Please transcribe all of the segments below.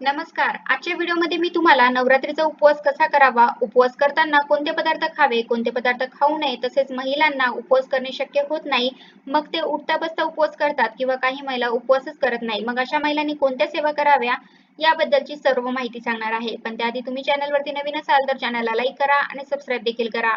नमस्कार. आजच्या व्हिडिओमध्ये मी तुम्हाला नवरात्रीचा उपवास कसा करावा? उपवास करताना कोणते पदार्थ खावे कोणते पदार्थ खाऊ नये तसेच महिलांना उपवास करणे शक्य होत नाही मग ते उठता बसता उपवास करतात किंवा काही महिला उपवासच करत नाही. मग अशा महिलांनी कोणत्या सेवा कराव्या? याबद्दलची सर्व माहिती सांगणार आहे. पण त्याआधी तुम्ही चॅनलवरती नवीन असाल तर चॅनलला लाईक करा आणि सबस्क्राईब देखील करा.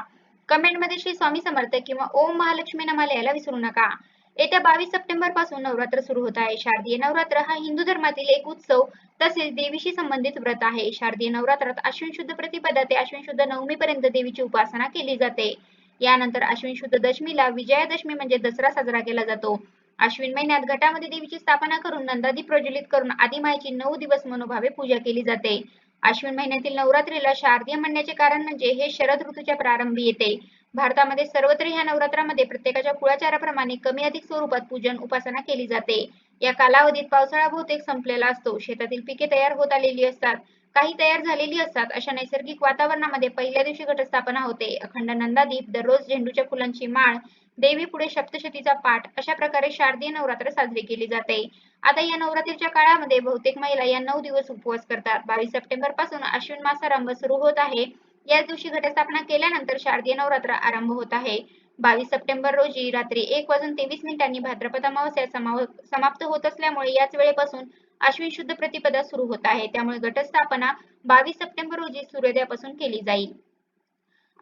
कमेंटमध्ये श्री स्वामी समर्थ किंवा ओम महालक्ष्मी नमाला यायला विसरू नका. येत्या बावीस सप्टेंबरपासून नवरात्र सुरू होत आहे. शारदीय नवरात्र हा हिंदू धर्मातील एक उत्सव तसेच देवीशी संबंधित व्रत आहे. शारदीय नवरात्रात अश्विन शुद्ध प्रतिपदा ते अश्विन शुद्ध नवमी पर्यंत देवीची उपासना केली जाते. यानंतर अश्विन शुद्ध दशमीला विजयादशमी म्हणजे दसरा साजरा केला जातो. अश्विन महिन्यात घटामध्ये देवीची स्थापना करून नंदादी प्रज्वलित करून आदिमायची नऊ दिवस मनोभावे पूजा केली जाते. अश्विन महिन्यातील नवरात्रीला शारदीय म्हणण्याचे कारण म्हणजे हे शरद ऋतूच्या प्रारंभी येते. भारतामध्ये सर्वत्र ह्या नवरात्रामध्ये प्रत्येकाच्या कुळाचाराप्रमाणे कमी अधिक स्वरूपात पूजन उपासना केली जाते. या कालावधीत पावसाळा बहुतेक संपलेला असतो. शेतातील पिके तयार होत आलेली असतात. काही तयार झालेली असतात. अशा नैसर्गिक वातावरणामध्ये पहिल्या दिवशी घटस्थापना होते. अखंड नंदादीप दररोज झेंडूच्या फुलांची माळ देवी पुढे सप्तशतीचा पाठ अशा प्रकारे शारदीय नवरात्र साजरी केली जाते. आता या नवरात्रीच्या काळामध्ये बहुतेक महिला या नऊ दिवस उपवास करतात. बावीस सप्टेंबरपासून अश्विन मासारंभ सुरू होत आहे. याच दिवशी घटस्थापना केल्यानंतर शारदीय नवरात्र आरंभ होत आहे. बावीस सप्टेंबर रोजी रात्री एक वाजून तेवीस मिनिटांनी भाद्रपद अमावस्या समाप्त होत असल्यामुळे याच वेळेपासून अश्विन शुद्ध प्रतिपदा सुरू होत आहे. त्यामुळे घटस्थापना बावीस सप्टेंबर रोजी सूर्योदयापासून केली जाईल.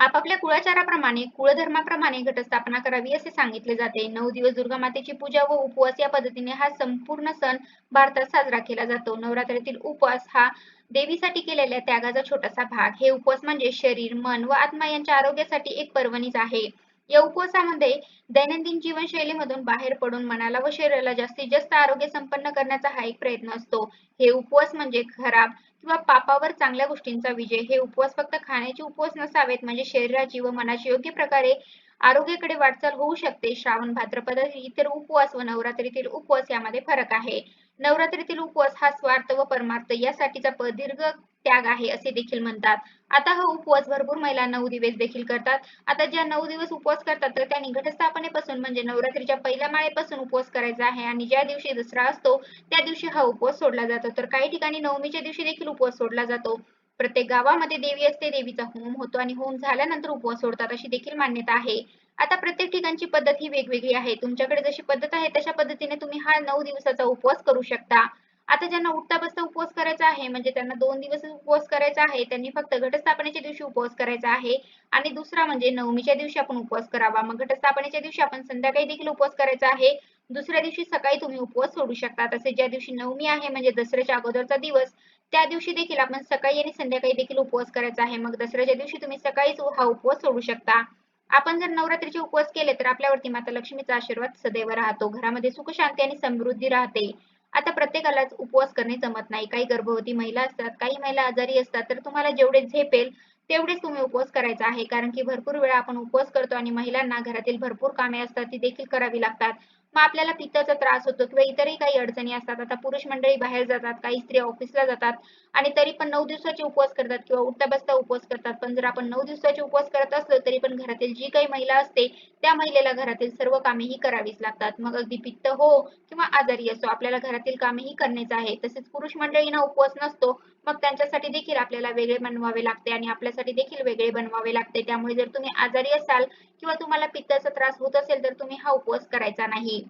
आपापल्या कुळाचाराप्रमाणे कुळधर्माप्रमाणे घटस्थापना करावी असे सांगितले जाते. नऊ दिवस दुर्गा मातेची पूजा व उपवास या पद्धतीने हा संपूर्ण सण भारतात साजरा केला जातो. नवरात्रीतील उपवास हा देवीसाठी केलेल्या त्यागाचा छोटासा भाग. हे उपवास म्हणजे शरीर मन व आत्मा यांच्या आरोग्यासाठी एक पर्वणीच आहे. या उपवासामध्ये दैनंदिन जीवनशैलीमधून बाहेर पडून मनाला व शरीराला जास्तीत जास्त आरोग्य संपन्न करण्याचा हा एक प्रयत्न असतो. हे उपवास म्हणजे खराब किंवा पापावर चांगल्या गोष्टींचा विजय. हे उपवास फक्त खाण्याचे उपवास नसावेत म्हणजे शरीराची व मनाची योग्य प्रकारे आरोग्याकडे वाटचाल होऊ शकते. श्रावण भाद्रपद इतर उपवास व नवरात्रीतील उपवास यामध्ये फरक आहे. नवरात्रीतील उपवास हा स्वार्थ व परमार्थ यासाठीचा प्रदीर्घ त्याग आहे असे देखील म्हणतात. आता हा उपवास भरपूर महिला नऊ दिवस देखील करतात. आता ज्या नऊ दिवस उपवास करतात तर त्यांनी घटस्थापनेपासून म्हणजे नवरात्रीच्या पहिल्या माळेपासून उपवास करायचा आहे. आणि ज्या दिवशी दसरा असतो त्या दिवशी हा उपवास सोडला जातो. तर काही ठिकाणी नवमीच्या दिवशी देखील उपवास सोडला जातो. प्रत्येक गावामध्ये देवी असते देवीचा होम होतो आणि होम झाल्यानंतर उपवास सोडतात अशी देखील मान्यता आहे. आता प्रत्येक ठिकाणची पद्धत ही वेगवेगळी आहे. तुमच्याकडे जशी पद्धत आहे तशा पद्धतीने तुम्ही हा नऊ दिवसाचा उपवास करू शकता. आता ज्यांना उठता बसता उपवास करायचा आहे म्हणजे त्यांना दोन दिवस उपवास करायचा आहे त्यांनी फक्त घटस्थापनेच्या दिवशी उपवास करायचा आहे. आणि दुसरा म्हणजे नवमीच्या दिवशी आपण उपवास करावा. मग घटस्थापनेच्या दिवशी आपण संध्याकाळी देखील उपवास करायचा आहे. दुसऱ्या दिवशी सकाळी तुम्ही उपवास सोडू शकता. तसेच ज्या दिवशी नवमी आहे म्हणजे दसऱ्याच्या अगोदरचा दिवस त्या दिवशी देखील आपण सकाळी आणि संध्याकाळी देखील उपवास करायचा आहे. मग दसऱ्याच्या दिवशी तुम्ही सकाळीच हा उपवास सोडू शकता. आपण जर नवरात्रीचे उपवास केले तर आपल्यावरती माता लक्ष्मीचा आशीर्वाद सदैव राहतो. घरामध्ये सुख शांती आणि समृद्धी राहते. आता प्रत्येकालाच उपवास करणे जमत नाही. काही गर्भवती महिला असतात काही महिला आजारी असतात तर तुम्हाला जेवढे झेपेल तेवढेच तुम्ही उपवास करायचा आहे. कारण की भरपूर वेळा आपण उपवास करतो आणि महिलांना घरातील भरपूर कामे असतात ती देखील करावी लागतात. मग आपल्याला पित्ताचा त्रास होतो किंवा इतरही काही अडचणी असतात. आता पुरुष मंडळी बाहेर जातात काही स्त्रिया ऑफिसला जातात आणि तरी पण नऊ दिवसाचे उपवास करतात किंवा उठता बसता उपवास करतात. पण जर आपण नऊ दिवसाचे उपवास करत असलो तरी पण घरातील जी काही महिला असते त्या महिलेला घरातील सर्व कामे ही करावीच लागतात. मग अगदी पित्त हो किंवा आजारी असो आपल्याला घरातील कामे करण्याचं आहे. तसेच पुरुष मंडळींना उपवास नसतो मग त्यांच्यासाठी देखील आपल्याला वेगळे बनवावे लागते आणि आपल्यासाठी देखील वेगळे बनवावे लागते. त्यामुळे जर तुम्ही आजारी असाल किंवा तुम्हाला पित्ताचा त्रास होत असेल तर तुम्ही हा उपवास करायचा नाही.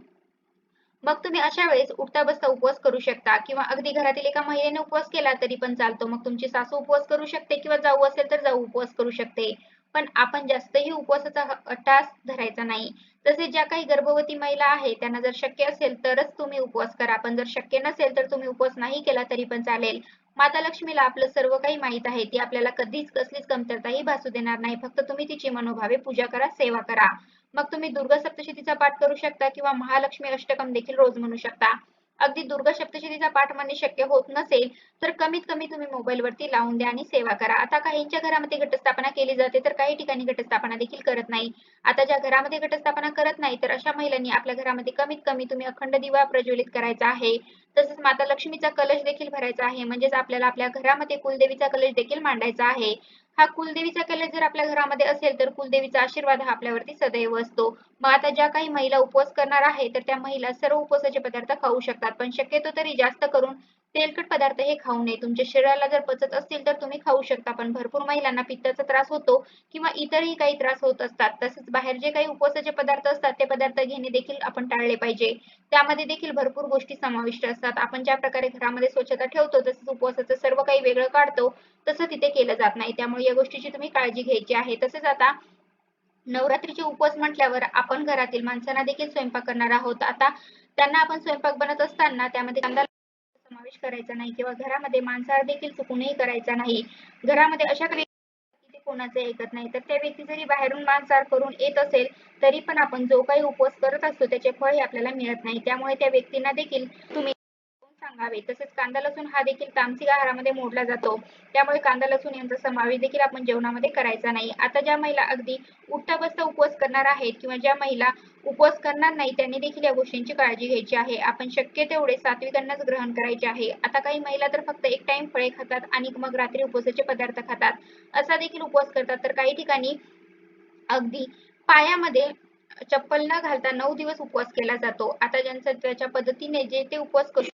मग तुम्ही अशा वेळेस उठता बसता उपवास करू शकता किंवा अगदी घरातील एका महिलेने उपवास केला तरी पण चालतो. मग तुमची सासू उपवास करू शकते किंवा जाऊ असेल तर जाऊ उपवास करू शकते. पण आपण जास्तही उपवासाचा अट्टास धरायचा नाही. तसेच ज्या काही गर्भवती महिला आहेत त्यांना जर शक्य असेल तरच तुम्ही उपवास करा. पण जर शक्य नसेल तर तुम्ही उपवास नाही केला तरी पण चालेल. माता लक्ष्मीला आपलं सर्व काही माहीत आहे. ती आपल्याला कधीच कसलीच कमतरताही भासू देणार नाही. फक्त तुम्ही तिची मनोभावे पूजा करा सेवा करा. मग तुम्ही दुर्गा सप्तशतीचा पाठ करू शकता किंवा महालक्ष्मी अष्टकम देखील रोज म्हणू शकता. अगदी दुर्गा सप्तशतीचा पाठ म्हणणे शक्य होत नसेल तर कमीत कमी तुम्ही मोबाईल वरती लावून द्या आणि सेवा करा. आता काहींच्या घरामध्ये घटस्थापना केली जाते तर काही ठिकाणी घटस्थापना देखील करत नाही. आता ज्या घरामध्ये घटस्थापना करत नाही तर अशा महिलांनी आपल्या घरामध्ये कमीत कमी तुम्ही अखंड दिवा प्रज्वलित करायचा आहे. तसेच माता लक्ष्मीचा कलश देखील भरायचा आहे. म्हणजेच आपल्याला आपल्या घरामध्ये कुलदेवीचा कलश देखील मांडायचा आहे. हा कुलदेवीचा कलश जर आपल्या घरामध्ये असेल तर कुलदेवीचा आशीर्वाद हा आपल्यावरती सदैव असतो. मग आता ज्या काही महिला उपवास करणार आहे तर त्या महिला सर्व उपवासाचे पदार्थ खाऊ शकतात. पण शक्यतो तरी जास्त करून तेलकट पदार्थ हे खाऊ नये. तुमच्या शरीराला जर पचत असतील तर तुम्ही खाऊ शकता. पण भरपूर महिलांना पित्ताचा त्रास होतो किंवा इतरही काही त्रास होत असतात. तसेच बाहेर जे काही उपवासाचे पदार्थ असतात ते पदार्थ घेणे देखील आपण टाळले पाहिजे. त्यामध्ये देखील भरपूर गोष्टी समाविष्ट असतात. आपण ज्या प्रकारे घरामध्ये स्वच्छता ठेवतो तसेच उपवासाचं सर्व काही वेगळं काढतो तसं तिथे केलं जात नाही. त्यामुळे या गोष्टीची तुम्ही काळजी घ्यायची आहे. तसेच आता नवरात्रीचे उपवास म्हटल्यावर आपण घरातील माणसांना देखील स्वयंपाक करणार आहोत. आता त्यांना आपण स्वयंपाक बनत असताना त्यामध्ये कांदा समावेश करायचा नाही किंवा घरामध्ये मांसाहार देखील चुकूनही करायचा नाही. घरामध्ये अशा व्यक्ती कोणाचं ऐकत नाही. तर त्या व्यक्ती जरी बाहेरून मांसाहार करून येत असेल तरी पण आपण जो काही उपवास करत असतो त्याचे फळ हे आपल्याला मिळत नाही. त्यामुळे त्या व्यक्तींना देखील तुम्ही सांगावे. तसेच कांदा लसूण हा देखील तामसिक आहारामध्ये मोडला जातो. त्यामुळे कांदा लसूण यांचा समावेश देखील आपण जेवणामध्ये करायचा नाही. आता ज्या महिला अगदी उठता बसता उपवास करणार आहेत किंवा ज्या महिला उपवास करणार नाही त्यांनी देखील या गोष्टींची काळजी घ्यायची आहे. आपण शक्य तेवढे सात्विक अन्नच ग्रहण करायचे आहे. आता काही महिला तर फक्त एक टाइम फळे खातात आणि मग रात्री उपवासाचे पदार्थ खातात. असा देखील उपवास करतात. तर काही ठिकाणी अगदी पायामध्ये चप्पल न घालता नऊ दिवस उपवास केला जातो. आता ज्यांचा त्याच्या पद्धतीने जे ते उपवास करू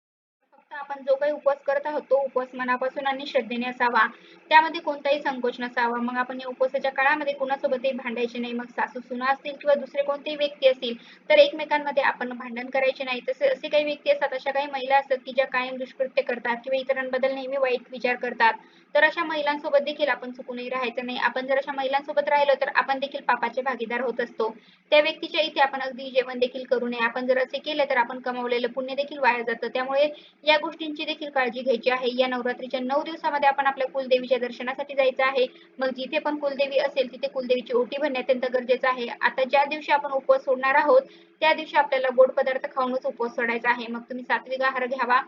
आपण जो काही उपवास करत आहोत तो उपवास मनापासून आणि श्रद्धेने असावा. त्यामध्ये कोणताही संकोच नसावा. मग आपण या उपवासाच्या काळामध्ये कुणासोबतही भांडायचे नाही. मग सासू सुना असतील किंवा दुसरे कोणतेही व्यक्ती असतील तर एकमेकांमध्ये आपण भांडण करायचे नाही. तसे असे काही व्यक्ती असतात अशा काही महिला असतात की ज्या कायम दुष्कृत्य करतात किंवा इतरांबद्दल नेहमी वाईट विचार करतात. तर अशा महिलांसोबत देखील आपण चुकूनही राहायचं नाही. आपण जर अशा महिलांसोबत राहिलो तर आपण देखील पापाचे भागीदार होत असतो. त्या व्यक्तीच्या इथे आपण अगदी जेवण देखील करू नये. आपण जर असे केले तर आपण कमावलेलं पुण्य देखील वाया जातं. त्यामुळे या गोष्टी गोष्टींची देखील काळजी घ्यायची आहे. या नवरात्रीच्या नऊ दिवसामध्ये आपण आपल्या कुलदेवीच्या दर्शनासाठी जायचं आहे. मग जिथे पण कुलदेवी असेल तिथे कुलदेवीची ओटी भरणे अत्यंत गरजेचं आहे. आता ज्या दिवशी आपण उपवास सोडणार आहोत त्या दिवशी आपल्याला गोड पदार्थ खाऊनच उपवास सोडायचा आहे. मग तुम्ही सात्विक आहार घ्यावा.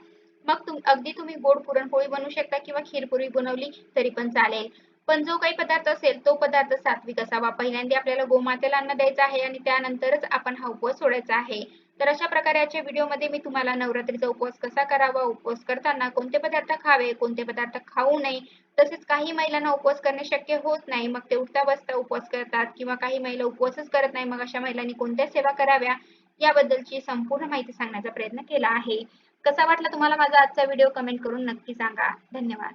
मग तुम अगदी तुम्ही गोड पुरणपोळी बनवू शकता किंवा खीरपुरी बनवली तरी पण चालेल. पण जो काही पदार्थ असेल तो पदार्थ सात्विक असावा. पहिल्यांदा आपल्याला गोमातेला अन्न द्यायचं आहे आणि त्यानंतरच आपण हा उपवास सोडायचा आहे. तर अशा प्रकारे आजच्या व्हिडिओमध्ये मी तुम्हाला नवरात्रीचा उपवास कसा करावा उपवास करताना कोणते पदार्थ खावे कोणते पदार्थ खाऊ नये तसेच काही महिलांना उपवास करणे शक्य होत नाही मग ते उठता बसता उपवास करतात किंवा काही महिला उपवासच करत नाही मग अशा महिलांनी कोणत्या सेवा कराव्या याबद्दलची संपूर्ण माहिती सांगण्याचा प्रयत्न केला आहे. कसा वाटला तुम्हाला माझा आजचा व्हिडिओ कमेंट करून नक्की सांगा. धन्यवाद.